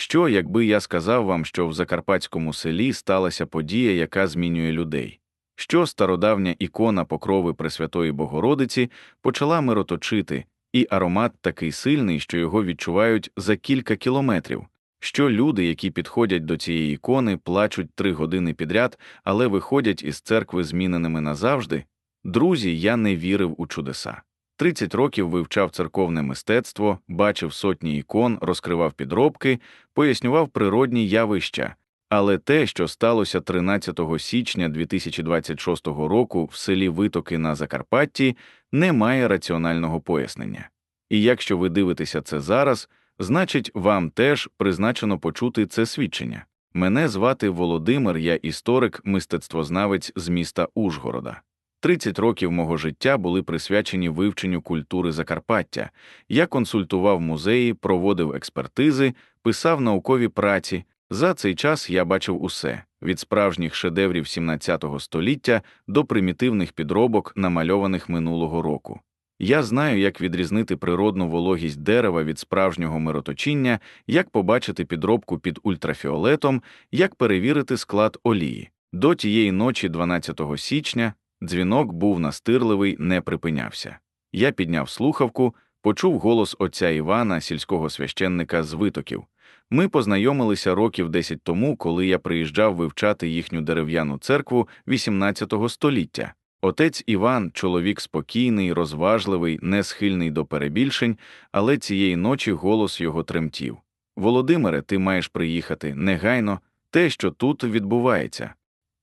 Що, якби я сказав вам, що в закарпатському селі сталася подія, яка змінює людей? Що стародавня ікона покрови Пресвятої Богородиці почала мироточити, і аромат такий сильний, що його відчувають за кілька кілометрів. Що люди, які підходять до цієї ікони, плачуть три години підряд, але виходять із церкви зміненими назавжди? Друзі, я не вірив у чудеса. 30 років вивчав церковне мистецтво, бачив сотні ікон, розкривав підробки, пояснював природні явища. Але те, що сталося 13 січня 2026 року в селі Витоки на Закарпатті, не має раціонального пояснення. І якщо ви дивитеся це зараз, значить, вам теж призначено почути це свідчення. Мене звати Володимир, я історик, мистецтвознавець з міста Ужгорода. 30 років мого життя були присвячені вивченню культури Закарпаття. Я консультував музеї, проводив експертизи, писав наукові праці. За цей час я бачив усе від справжніх шедеврів 17 століття до примітивних підробок, намальованих минулого року. Я знаю, як відрізнити природну вологість дерева від справжнього мироточіння, як побачити підробку під ультрафіолетом, як перевірити склад олії. До тієї ночі, 12 січня, дзвінок був настирливий, не припинявся. Я підняв слухавку, почув голос отця Івана, сільського священника з витоків. Ми познайомилися років 10 тому, коли я приїжджав вивчати їхню дерев'яну церкву XVIII століття. Отець Іван, чоловік спокійний, розважливий, не схильний до перебільшень, але цієї ночі голос його тремтів. Володимире, ти маєш приїхати негайно те, що тут відбувається.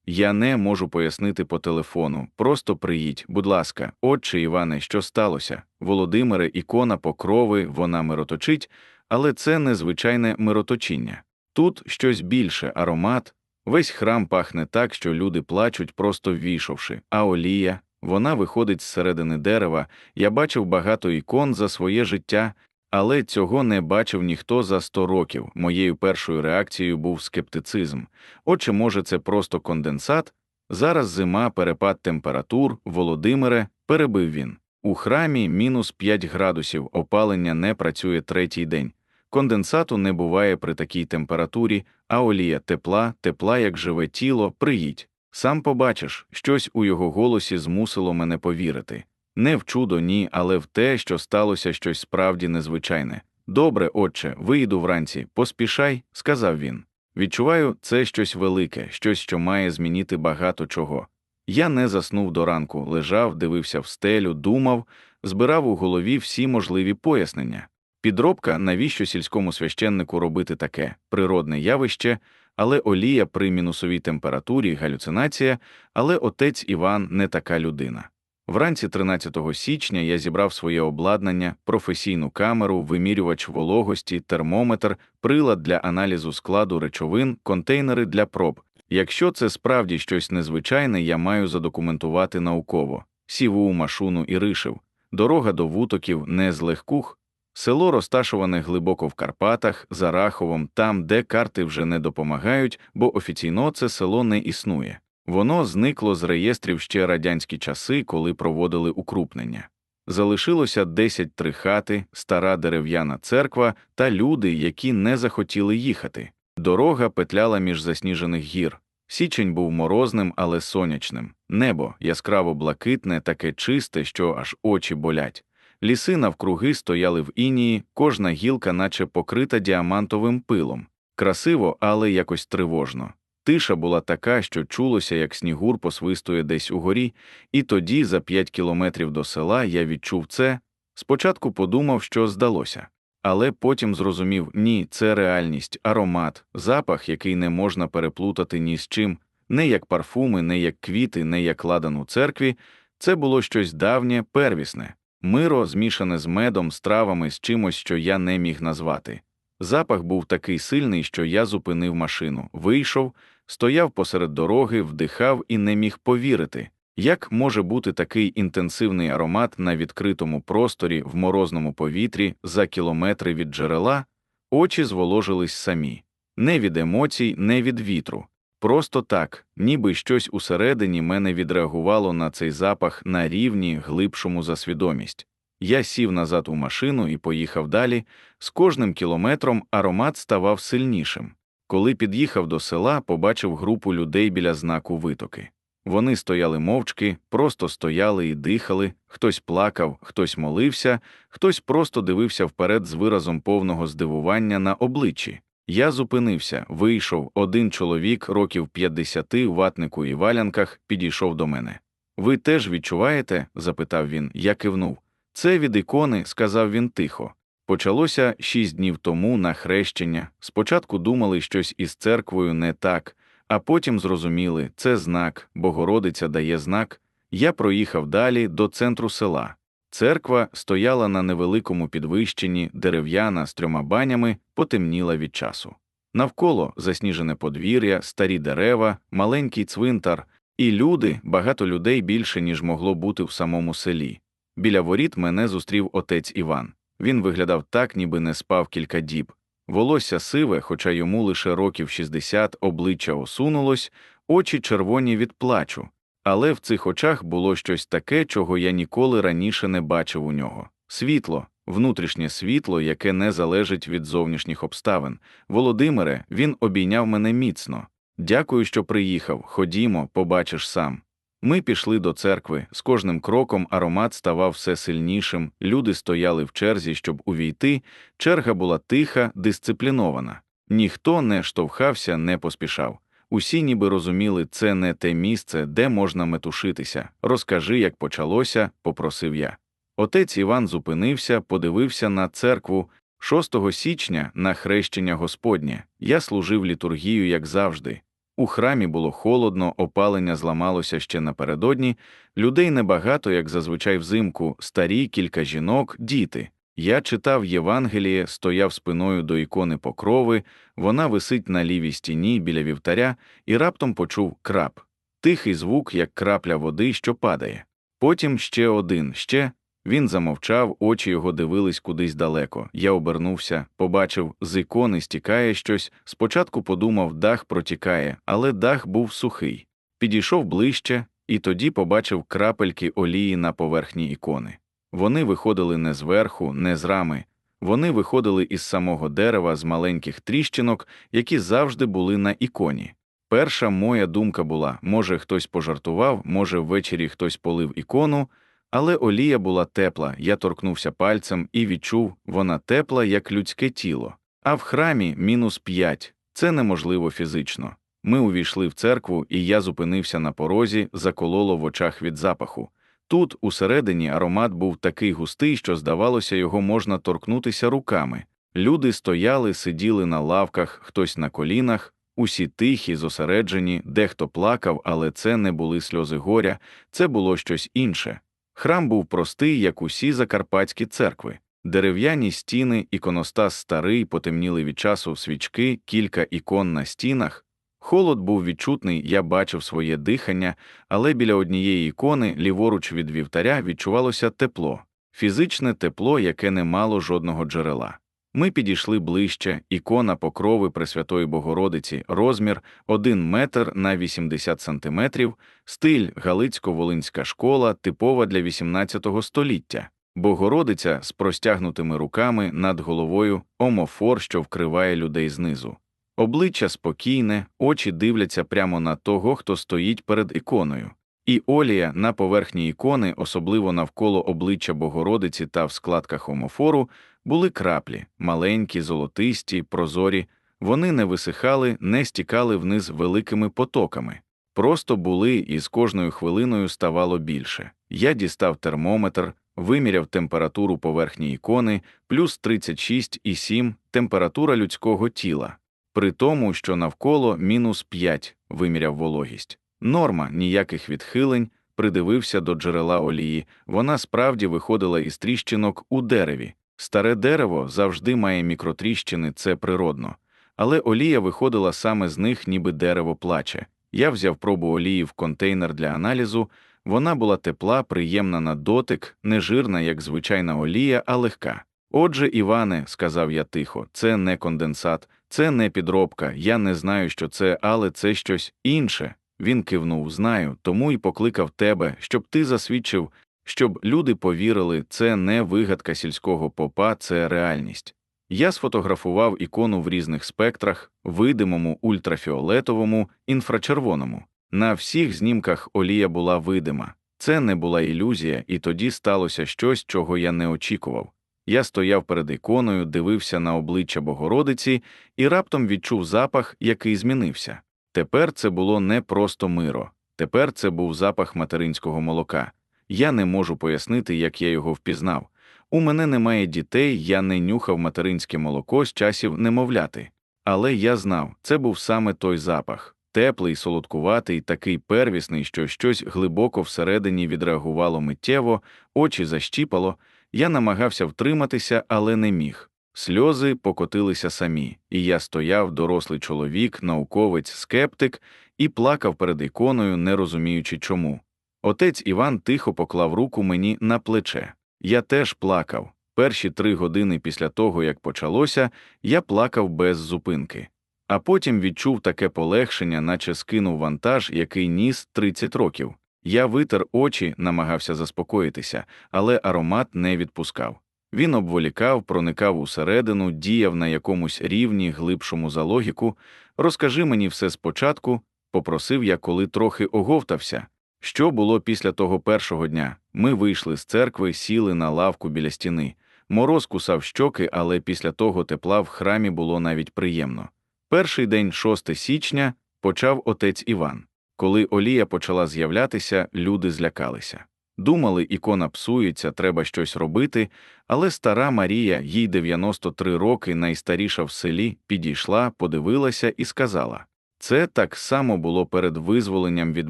Я не можу пояснити по телефону. Просто приїдь, будь ласка, отче Іване, що сталося? Володимире, ікона покрови, вона мироточить, але це незвичайне мироточіння. Тут щось більше, аромат. Весь храм пахне так, що люди плачуть, просто ввійшовши, а олія, вона виходить з середини дерева. Я бачив багато ікон за своє життя, але цього не бачив ніхто за сто років. Моєю першою реакцією був скептицизм. Отже, може, це просто конденсат? Зараз зима, перепад температур, Володимире, перебив він. У храмі мінус 5 градусів, опалення не працює третій день. Конденсату не буває при такій температурі, а олія тепла, тепла, як живе тіло, приїдь. Сам побачиш, щось у його голосі змусило мене повірити. Не в чудо, ні, але в те, що сталося щось справді незвичайне. Добре, отче, вийду вранці, поспішай, сказав він. Відчуваю, це щось велике, щось, що має змінити багато чого. Я не заснув до ранку, лежав, дивився в стелю, думав, збирав у голові всі можливі пояснення. Підробка, навіщо сільському священнику робити таке природне явище, але олія при мінусовій температурі, галюцинація, але отець Іван не така людина. Вранці 13 січня я зібрав своє обладнання, професійну камеру, вимірювач вологості, термометр, прилад для аналізу складу речовин, контейнери для проб. Якщо це справді щось незвичайне, я маю задокументувати науково. Сів у машуну і ришив. Дорога до вутоків не з легкух. Село розташоване глибоко в Карпатах, за Раховом, там, де карти вже не допомагають, бо офіційно це село не існує. Воно зникло з реєстрів ще радянські часи, коли проводили укрупнення. Залишилося 10 три хати, стара дерев'яна церква та люди, які не захотіли їхати. Дорога петляла між засніжених гір. Січень був морозним, але сонячним. Небо яскраво блакитне, таке чисте, що аж очі болять. Ліси навкруги стояли в інії, кожна гілка, наче покрита діамантовим пилом. Красиво, але якось тривожно. Тиша була така, що чулося, як снігур посвистує десь угорі, і тоді, за п'ять кілометрів до села, я відчув це. Спочатку подумав, що здалося, але потім зрозумів ні, це реальність, аромат, запах, який не можна переплутати ні з чим, не як парфуми, не як квіти, не як ладан у церкві. Це було щось давнє, первісне, миро, змішане з медом, з травами, з чимось, що я не міг назвати. Запах був такий сильний, що я зупинив машину, вийшов стояв посеред дороги, вдихав і не міг повірити, як може бути такий інтенсивний аромат на відкритому просторі в морозному повітрі за кілометри від джерела, очі зволожились самі, не від емоцій, не від вітру. Просто так, ніби щось усередині мене відреагувало на цей запах на рівні глибшому за свідомість. Я сів назад у машину і поїхав далі. З кожним кілометром аромат ставав сильнішим. Коли під'їхав до села, побачив групу людей біля знаку витоки. Вони стояли мовчки, просто стояли і дихали, хтось плакав, хтось молився, хтось просто дивився вперед з виразом повного здивування на обличчі. Я зупинився, вийшов, один чоловік років 50 у ватнику і валянках підійшов до мене. Ви теж відчуваєте? запитав він, я кивнув. Це від ікони, сказав він тихо. Почалося шість днів тому на хрещення. Спочатку думали щось із церквою не так, а потім зрозуміли це знак, Богородиця дає знак. Я проїхав далі до центру села. Церква стояла на невеликому підвищенні, дерев'яна з трьома банями, потемніла від часу. Навколо засніжене подвір'я, старі дерева, маленький цвинтар, і люди, багато людей більше, ніж могло бути в самому селі. Біля воріт мене зустрів отець Іван. Він виглядав так, ніби не спав кілька діб. Волосся сиве, хоча йому лише років 60, обличчя осунулось, очі червоні від плачу. Але в цих очах було щось таке, чого я ніколи раніше не бачив у нього світло, внутрішнє світло, яке не залежить від зовнішніх обставин. Володимире, він обійняв мене міцно. Дякую, що приїхав. Ходімо, побачиш сам. Ми пішли до церкви, з кожним кроком аромат ставав все сильнішим, люди стояли в черзі, щоб увійти, черга була тиха, дисциплінована. Ніхто не штовхався, не поспішав. Усі ніби розуміли, це не те місце, де можна метушитися. Розкажи, як почалося, попросив я. Отець Іван зупинився, подивився на церкву. 6 січня на хрещення Господнє я служив літургію, як завжди. У храмі було холодно, опалення зламалося ще напередодні, людей небагато, як зазвичай взимку, старі, кілька жінок, діти. Я читав Євангеліє, стояв спиною до ікони покрови, вона висить на лівій стіні біля вівтаря, і раптом почув крап, тихий звук, як крапля води, що падає. Потім ще один, ще. Він замовчав, очі його дивились кудись далеко. Я обернувся, побачив, з ікони стікає щось. Спочатку подумав, дах протікає, але дах був сухий. Підійшов ближче, і тоді побачив крапельки олії на поверхні ікони. Вони виходили не зверху, не з рами, вони виходили із самого дерева з маленьких тріщинок, які завжди були на іконі. Перша моя думка була може, хтось пожартував, може, ввечері хтось полив ікону, але олія була тепла, я торкнувся пальцем і відчув, вона тепла, як людське тіло. А в храмі мінус п'ять це неможливо фізично. Ми увійшли в церкву, і я зупинився на порозі, закололо в очах від запаху. Тут, усередині, аромат був такий густий, що, здавалося, його можна торкнутися руками. Люди стояли, сиділи на лавках, хтось на колінах, усі тихі, зосереджені, дехто плакав, але це не були сльози горя, це було щось інше. Храм був простий, як усі закарпатські церкви. Дерев'яні стіни, іконостас старий, потемніли від часу свічки, кілька ікон на стінах, Холод був відчутний, я бачив своє дихання, але біля однієї ікони, ліворуч від вівтаря, відчувалося тепло, фізичне тепло, яке не мало жодного джерела. Ми підійшли ближче, ікона покрови Пресвятої Богородиці, розмір 1 метр на 80 сантиметрів, стиль Галицько-Волинська школа, типова для 18 століття, Богородиця з простягнутими руками над головою, омофор, що вкриває людей знизу. Обличчя спокійне, очі дивляться прямо на того, хто стоїть перед іконою, і олія на поверхні ікони, особливо навколо обличчя Богородиці та в складках омофору, були краплі, маленькі, золотисті, прозорі, вони не висихали, не стікали вниз великими потоками. Просто були і з кожною хвилиною ставало більше. Я дістав термометр, виміряв температуру поверхні ікони, плюс 36,7 температура людського тіла при тому, що навколо мінус 5 виміряв вологість. Норма ніяких відхилень, придивився до джерела олії, вона справді виходила із тріщинок у дереві. Старе дерево завжди має мікротріщини, це природно, але олія виходила саме з них, ніби дерево плаче. Я взяв пробу олії в контейнер для аналізу, вона була тепла, приємна на дотик, не жирна, як звичайна олія, а легка. Отже, Іване, сказав я тихо, це не конденсат, це не підробка, я не знаю, що це, але це щось інше. Він кивнув, знаю, тому й покликав тебе, щоб ти засвідчив. щоб люди повірили, це не вигадка сільського попа, це реальність. Я сфотографував ікону в різних спектрах, видимому, ультрафіолетовому, інфрачервоному. На всіх знімках олія була видима. Це не була ілюзія, і тоді сталося щось, чого я не очікував. Я стояв перед іконою, дивився на обличчя Богородиці і раптом відчув запах, який змінився. Тепер це було не просто миро, тепер це був запах материнського молока. Я не можу пояснити, як я його впізнав. У мене немає дітей, я не нюхав материнське молоко з часів немовляти. Але я знав, це був саме той запах теплий, солодкуватий, такий первісний, що щось глибоко всередині відреагувало миттєво, очі защіпало. Я намагався втриматися, але не міг. Сльози покотилися самі, і я стояв, дорослий чоловік, науковець, скептик, і плакав перед іконою, не розуміючи чому. Отець Іван тихо поклав руку мені на плече. Я теж плакав. Перші три години після того, як почалося, я плакав без зупинки. А потім відчув таке полегшення, наче скинув вантаж, який ніс 30 років. Я витер очі, намагався заспокоїтися, але аромат не відпускав. Він обволікав, проникав усередину, діяв на якомусь рівні, глибшому за логіку. Розкажи мені все спочатку, попросив я, коли трохи оговтався. Що було після того першого дня? Ми вийшли з церкви, сіли на лавку біля стіни. Мороз кусав щоки, але після того тепла в храмі було навіть приємно. Перший день, 6 січня, почав отець Іван. Коли Олія почала з'являтися, люди злякалися. Думали, ікона псується, треба щось робити, але стара Марія, їй 93 роки, найстаріша в селі, підійшла, подивилася і сказала це так само було перед визволенням від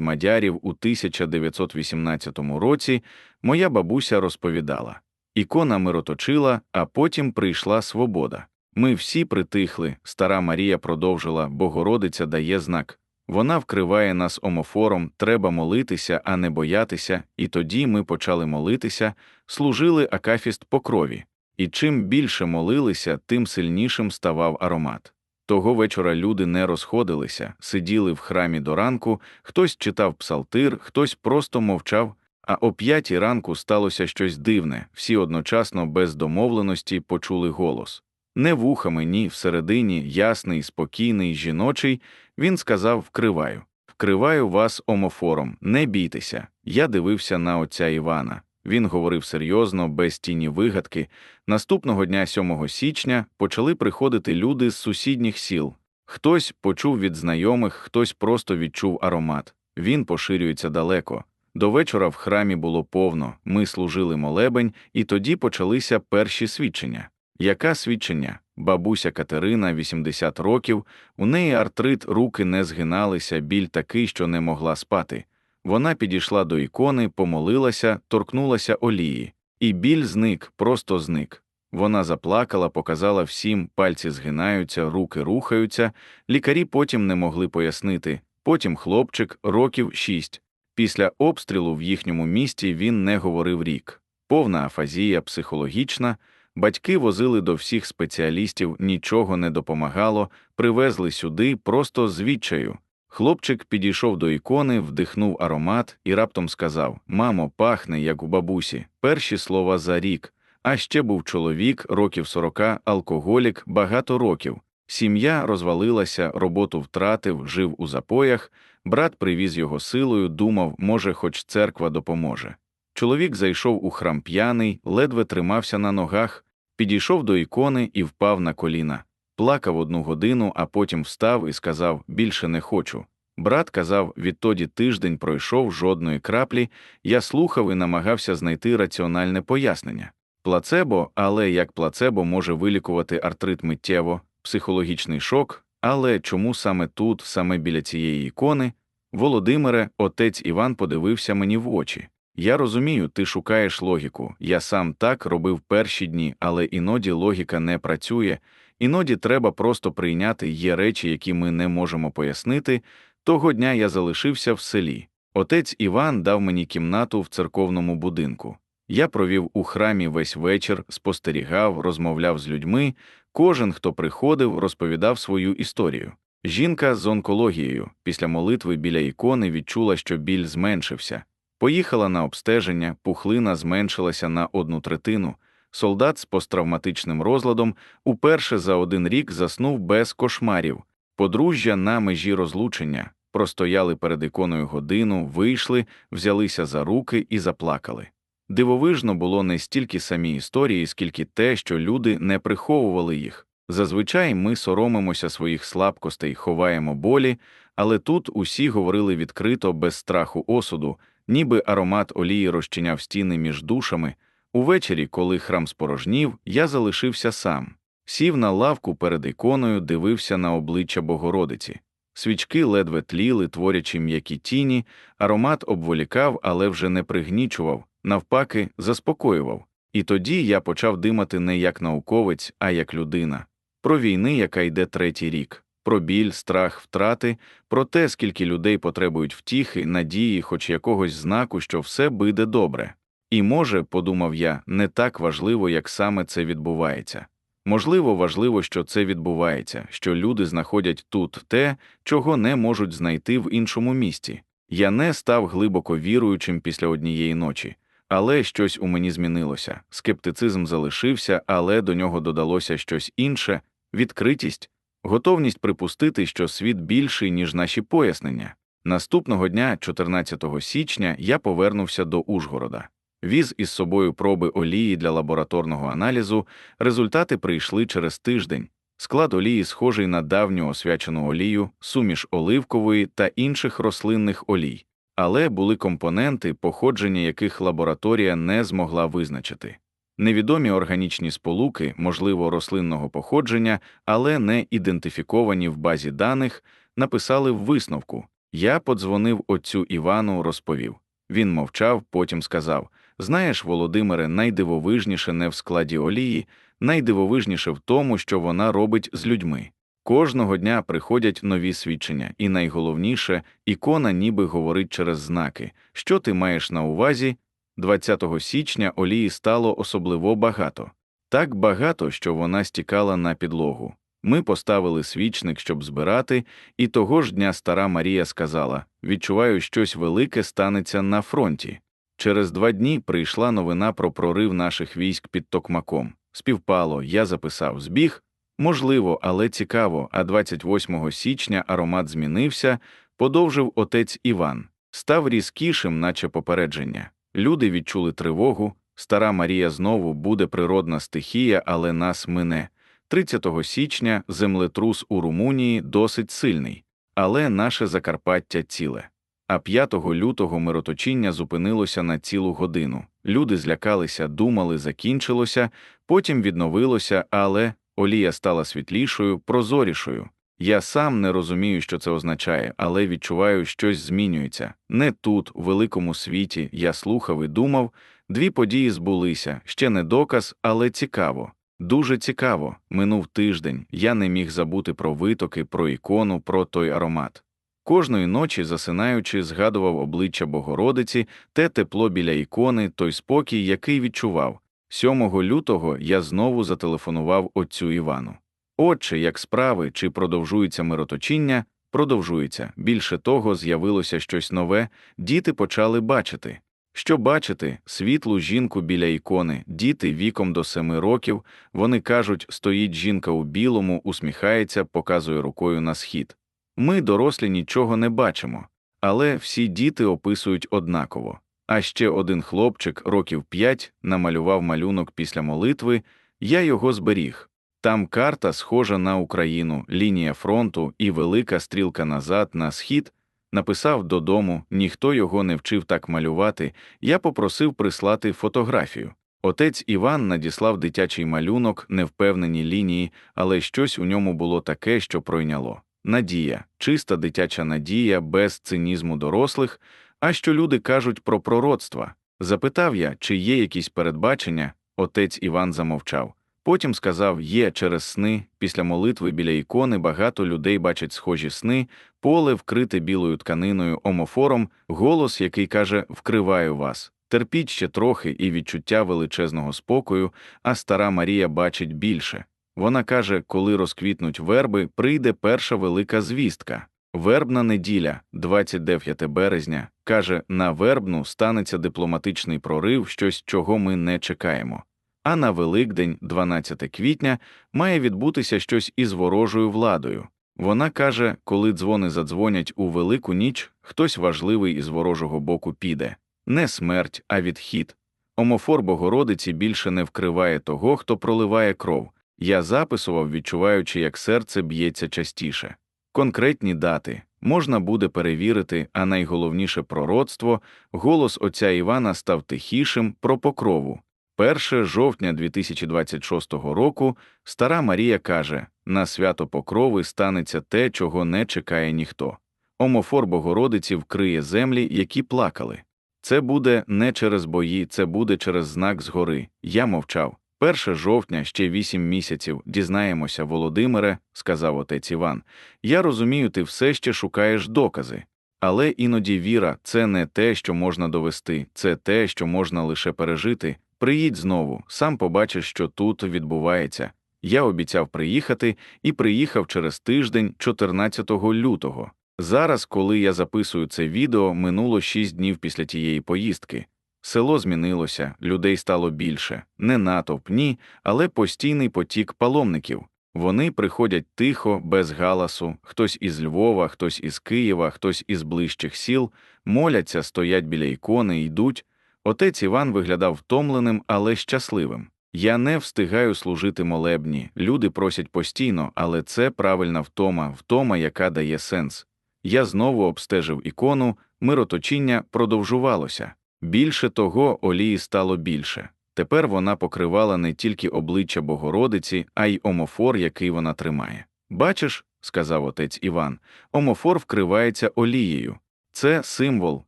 мадярів у 1918 році. Моя бабуся розповідала ікона мироточила, а потім прийшла свобода. Ми всі притихли, стара Марія продовжила, Богородиця дає знак. Вона вкриває нас омофором, треба молитися, а не боятися, і тоді ми почали молитися, служили акафіст по крові. І чим більше молилися, тим сильнішим ставав аромат. Того вечора люди не розходилися, сиділи в храмі до ранку, хтось читав псалтир, хтось просто мовчав, а о п'ятій ранку сталося щось дивне, всі одночасно без домовленості почули голос. Не вухами, ні, всередині, ясний, спокійний, жіночий, він сказав Вкриваю. Вкриваю вас омофором, не бійтеся. Я дивився на отця Івана. Він говорив серйозно, без тіні вигадки. Наступного дня, 7 січня, почали приходити люди з сусідніх сіл. Хтось почув від знайомих, хтось просто відчув аромат. Він поширюється далеко. До вечора в храмі було повно, ми служили молебень, і тоді почалися перші свідчення. Яка свідчення? Бабуся Катерина, 80 років, у неї артрит, руки не згиналися, біль такий, що не могла спати. Вона підійшла до ікони, помолилася, торкнулася олії, і біль зник, просто зник. Вона заплакала, показала всім, пальці згинаються, руки рухаються. Лікарі потім не могли пояснити. Потім хлопчик, років шість. Після обстрілу в їхньому місті він не говорив рік. Повна афазія психологічна. Батьки возили до всіх спеціалістів, нічого не допомагало, привезли сюди просто з відчаю. Хлопчик підійшов до ікони, вдихнув аромат і раптом сказав Мамо, пахне, як у бабусі, перші слова за рік. А ще був чоловік, років сорока, алкоголік, багато років. Сім'я розвалилася, роботу втратив, жив у запоях. Брат привіз його силою, думав, може, хоч церква допоможе. Чоловік зайшов у храм п'яний, ледве тримався на ногах, підійшов до ікони і впав на коліна. Плакав одну годину, а потім встав і сказав більше не хочу. Брат казав, відтоді тиждень пройшов жодної краплі, я слухав і намагався знайти раціональне пояснення. Плацебо, але як плацебо може вилікувати артрит миттєво, психологічний шок, але чому саме тут, саме біля цієї ікони? Володимире, отець Іван подивився мені в очі. Я розумію, ти шукаєш логіку. Я сам так робив перші дні, але іноді логіка не працює, іноді треба просто прийняти є речі, які ми не можемо пояснити. Того дня я залишився в селі. Отець Іван дав мені кімнату в церковному будинку. Я провів у храмі весь вечір, спостерігав, розмовляв з людьми. Кожен, хто приходив, розповідав свою історію. Жінка з онкологією після молитви біля ікони відчула, що біль зменшився. Поїхала на обстеження, пухлина зменшилася на одну третину. Солдат з посттравматичним розладом уперше за один рік заснув без кошмарів. Подружжя на межі розлучення, простояли перед іконою годину, вийшли, взялися за руки і заплакали. Дивовижно було не стільки самі історії, скільки те, що люди не приховували їх. Зазвичай ми соромимося своїх слабкостей, ховаємо болі, але тут усі говорили відкрито без страху осуду, ніби аромат олії розчиняв стіни між душами. Увечері, коли храм спорожнів, я залишився сам. Сів на лавку перед іконою, дивився на обличчя Богородиці. Свічки ледве тліли, творячи м'які тіні, аромат обволікав, але вже не пригнічував, навпаки, заспокоював. І тоді я почав димати не як науковець, а як людина. Про війни, яка йде третій рік, про біль, страх, втрати, про те, скільки людей потребують втіхи, надії, хоч якогось знаку, що все буде добре. І може, подумав я, не так важливо, як саме це відбувається. Можливо, важливо, що це відбувається, що люди знаходять тут те, чого не можуть знайти в іншому місті. Я не став глибоко віруючим після однієї ночі, але щось у мені змінилося. Скептицизм залишився, але до нього додалося щось інше відкритість, готовність припустити, що світ більший, ніж наші пояснення. Наступного дня, 14 січня, я повернувся до Ужгорода. Віз із собою проби олії для лабораторного аналізу, результати прийшли через тиждень. Склад олії схожий на давню освячену олію, суміш оливкової та інших рослинних олій, але були компоненти, походження яких лабораторія не змогла визначити. Невідомі органічні сполуки, можливо, рослинного походження, але не ідентифіковані в базі даних, написали в висновку. Я подзвонив отцю Івану, розповів. Він мовчав, потім сказав Знаєш, Володимире, найдивовижніше не в складі олії, найдивовижніше в тому, що вона робить з людьми. Кожного дня приходять нові свідчення, і найголовніше, ікона ніби говорить через знаки, що ти маєш на увазі. 20 січня олії стало особливо багато, так багато, що вона стікала на підлогу. Ми поставили свічник, щоб збирати, і того ж дня стара Марія сказала відчуваю, щось велике станеться на фронті. Через два дні прийшла новина про прорив наших військ під Токмаком. Співпало, я записав збіг. Можливо, але цікаво, а 28 січня аромат змінився, подовжив отець Іван, став різкішим, наче попередження. Люди відчули тривогу. Стара Марія знову буде природна стихія, але нас мине. 30 січня землетрус у Румунії досить сильний, але наше Закарпаття ціле. А 5 лютого мироточіння зупинилося на цілу годину. Люди злякалися, думали, закінчилося, потім відновилося, але олія стала світлішою, прозорішою. Я сам не розумію, що це означає, але відчуваю, щось змінюється. Не тут, у великому світі, я слухав і думав, дві події збулися, ще не доказ, але цікаво. Дуже цікаво. Минув тиждень, я не міг забути про витоки, про ікону, про той аромат. Кожної ночі, засинаючи, згадував обличчя Богородиці, те тепло біля ікони, той спокій, який відчував. 7 лютого я знову зателефонував отцю Івану. Отче, як справи, чи продовжується мироточіння, продовжується. Більше того, з'явилося щось нове, діти почали бачити. Що бачити, світлу жінку біля ікони, діти віком до семи років, вони кажуть, стоїть жінка у білому, усміхається, показує рукою на схід. Ми, дорослі, нічого не бачимо, але всі діти описують однаково. А ще один хлопчик, років п'ять, намалював малюнок після молитви, я його зберіг. Там карта схожа на Україну, лінія фронту і велика стрілка назад на схід. Написав додому, ніхто його не вчив так малювати. Я попросив прислати фотографію. Отець Іван надіслав дитячий малюнок, невпевнені лінії, але щось у ньому було таке, що пройняло. Надія, чиста дитяча надія, без цинізму дорослих. А що люди кажуть про пророцтва? Запитав я, чи є якісь передбачення. Отець Іван замовчав. Потім сказав є через сни, після молитви біля ікони багато людей бачать схожі сни, поле вкрите білою тканиною, омофором, голос, який каже Вкриваю вас. Терпіть ще трохи і відчуття величезного спокою, а стара Марія бачить більше. Вона каже, коли розквітнуть верби, прийде перша велика звістка. Вербна неділя, 29 березня, каже, на вербну станеться дипломатичний прорив, щось, чого ми не чекаємо. А на Великдень, 12 квітня, має відбутися щось із ворожою владою. Вона каже, коли дзвони задзвонять у велику ніч, хтось важливий із ворожого боку піде не смерть, а відхід. Омофор Богородиці більше не вкриває того, хто проливає кров. Я записував, відчуваючи, як серце б'ється частіше. Конкретні дати можна буде перевірити, а найголовніше пророцтво голос отця Івана став тихішим про покрову. 1 жовтня 2026 року стара Марія каже на свято Покрови станеться те, чого не чекає ніхто. Омофор Богородиці вкриє землі, які плакали. Це буде не через бої, це буде через знак згори. Я мовчав. 1 жовтня, ще вісім місяців, дізнаємося, Володимире, сказав отець Іван. Я розумію, ти все ще шукаєш докази. Але іноді віра це не те, що можна довести, це те, що можна лише пережити. Приїдь знову, сам побачиш, що тут відбувається. Я обіцяв приїхати і приїхав через тиждень, 14 лютого. Зараз, коли я записую це відео, минуло шість днів після тієї поїздки. Село змінилося, людей стало більше, не натовп, ні, але постійний потік паломників. Вони приходять тихо, без галасу, хтось із Львова, хтось із Києва, хтось із ближчих сіл, моляться, стоять біля ікони, йдуть. Отець Іван виглядав втомленим, але щасливим. Я не встигаю служити молебні, люди просять постійно, але це правильна втома, втома, яка дає сенс. Я знову обстежив ікону, мироточіння продовжувалося. Більше того, олії стало більше. Тепер вона покривала не тільки обличчя Богородиці, а й омофор, який вона тримає. Бачиш, сказав отець Іван, омофор вкривається олією. Це символ,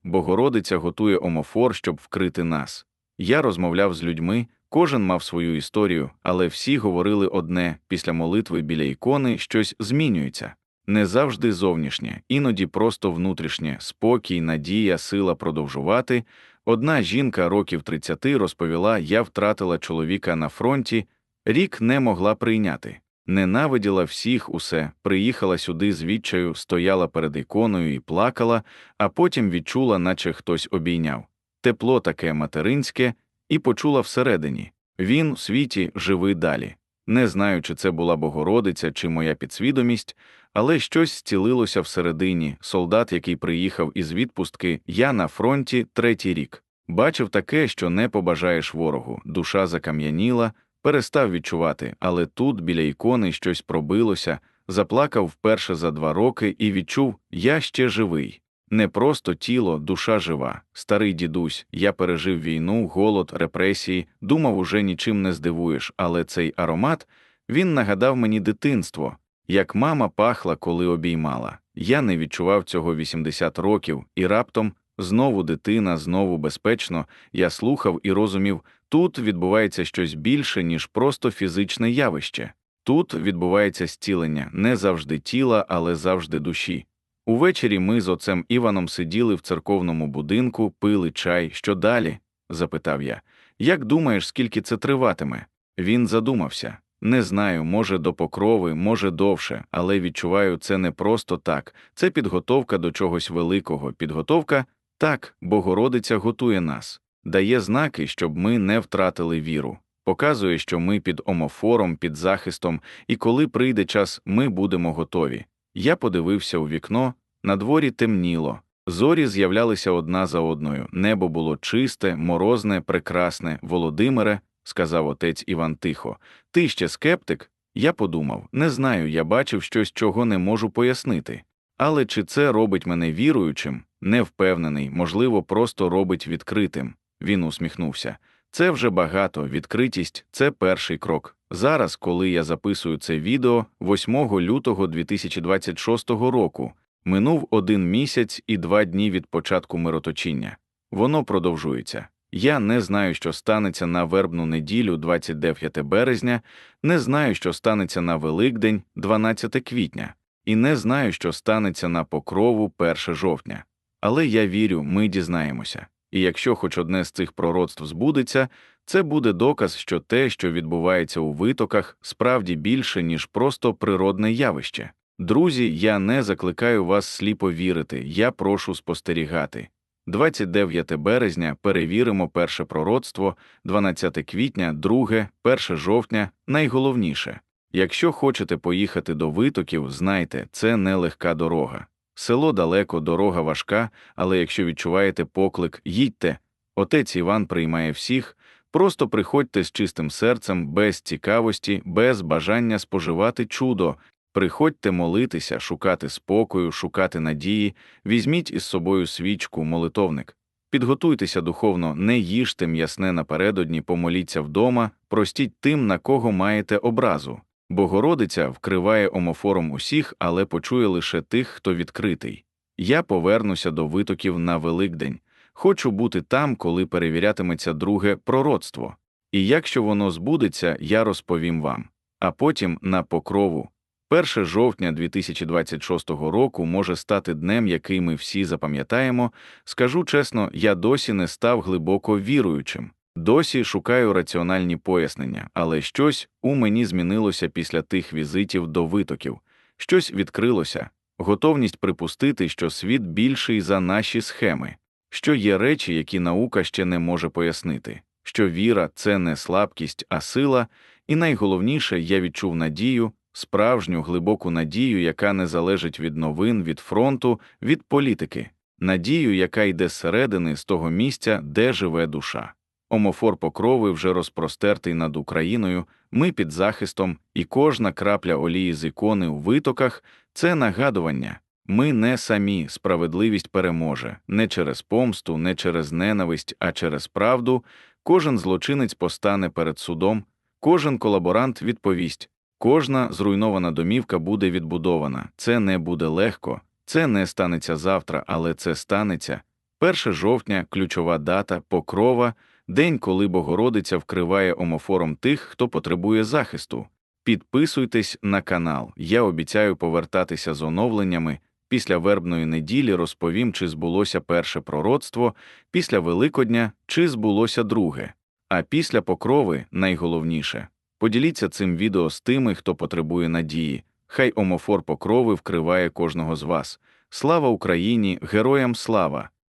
Богородиця готує омофор, щоб вкрити нас. Я розмовляв з людьми, кожен мав свою історію, але всі говорили одне після молитви біля ікони щось змінюється. Не завжди зовнішнє, іноді просто внутрішнє, спокій, надія, сила продовжувати. Одна жінка років 30 розповіла, я втратила чоловіка на фронті, рік не могла прийняти. Ненавиділа всіх усе, приїхала сюди з відчаю, стояла перед іконою і плакала, а потім відчула, наче хтось обійняв. Тепло таке материнське, і почула всередині він у світі живий далі. Не знаю, чи це була Богородиця, чи моя підсвідомість, але щось зцілилося всередині. Солдат, який приїхав із відпустки, я на фронті третій рік. Бачив таке, що не побажаєш ворогу, душа закам'яніла, перестав відчувати, але тут, біля ікони, щось пробилося, заплакав вперше за два роки і відчув я ще живий. Не просто тіло, душа жива, старий дідусь, я пережив війну, голод, репресії, думав, уже нічим не здивуєш, але цей аромат він нагадав мені дитинство, як мама пахла, коли обіймала. Я не відчував цього 80 років, і раптом знову дитина, знову безпечно, я слухав і розумів, тут відбувається щось більше, ніж просто фізичне явище. Тут відбувається зцілення не завжди тіла, але завжди душі. Увечері ми з отцем Іваном сиділи в церковному будинку, пили чай. Що далі? запитав я. Як думаєш, скільки це триватиме? Він задумався. Не знаю, може, до покрови, може довше, але відчуваю, це не просто так, це підготовка до чогось великого. Підготовка так, Богородиця готує нас, дає знаки, щоб ми не втратили віру, показує, що ми під омофором, під захистом, і коли прийде час, ми будемо готові. Я подивився у вікно, на дворі темніло, зорі з'являлися одна за одною, небо було чисте, морозне, прекрасне, Володимире, сказав отець Іван тихо. Ти ще скептик? Я подумав не знаю, я бачив щось, чого не можу пояснити. Але чи це робить мене віруючим, не впевнений, можливо, просто робить відкритим. Він усміхнувся. Це вже багато, відкритість це перший крок. Зараз, коли я записую це відео, 8 лютого 2026 року, минув один місяць і два дні від початку мироточіння. Воно продовжується. Я не знаю, що станеться на вербну неділю, 29 березня, не знаю, що станеться на Великдень, 12 квітня, і не знаю, що станеться на покрову 1 жовтня. Але я вірю, ми дізнаємося. І якщо хоч одне з цих пророцтв збудеться, це буде доказ, що те, що відбувається у витоках, справді більше, ніж просто природне явище. Друзі, я не закликаю вас сліпо вірити, я прошу спостерігати. 29 березня перевіримо перше пророцтво, 12 квітня, 2, 1 жовтня найголовніше. Якщо хочете поїхати до витоків, знайте, це не легка дорога. Село далеко, дорога важка, але якщо відчуваєте поклик, їдьте. Отець Іван приймає всіх, просто приходьте з чистим серцем, без цікавості, без бажання споживати чудо. Приходьте молитися, шукати спокою, шукати надії, візьміть із собою свічку, молитовник. Підготуйтеся духовно, не їжте м'ясне напередодні, помоліться вдома, простіть тим, на кого маєте образу. Богородиця вкриває омофором усіх, але почує лише тих, хто відкритий. Я повернуся до витоків на Великдень. Хочу бути там, коли перевірятиметься друге пророцтво. І якщо воно збудеться, я розповім вам. А потім на покрову. 1 жовтня 2026 року може стати днем, який ми всі запам'ятаємо. Скажу чесно, я досі не став глибоко віруючим. Досі шукаю раціональні пояснення, але щось у мені змінилося після тих візитів до витоків, щось відкрилося, готовність припустити, що світ більший за наші схеми, що є речі, які наука ще не може пояснити, що віра це не слабкість, а сила, і найголовніше, я відчув надію, справжню глибоку надію, яка не залежить від новин, від фронту, від політики, надію, яка йде зсередини, з того місця, де живе душа. Омофор покрови вже розпростертий над Україною, ми під захистом, і кожна крапля олії з ікони у витоках це нагадування. Ми не самі, справедливість переможе, не через помсту, не через ненависть, а через правду. Кожен злочинець постане перед судом, кожен колаборант відповість, кожна зруйнована домівка буде відбудована. Це не буде легко, це не станеться завтра, але це станеться. 1 жовтня ключова дата, покрова. День, коли Богородиця вкриває омофором тих, хто потребує захисту. Підписуйтесь на канал. Я обіцяю повертатися з оновленнями. Після вербної неділі розповім, чи збулося перше пророцтво, після Великодня, чи збулося друге. А після покрови найголовніше. Поділіться цим відео з тими, хто потребує надії. Хай омофор покрови вкриває кожного з вас. Слава Україні! Героям слава!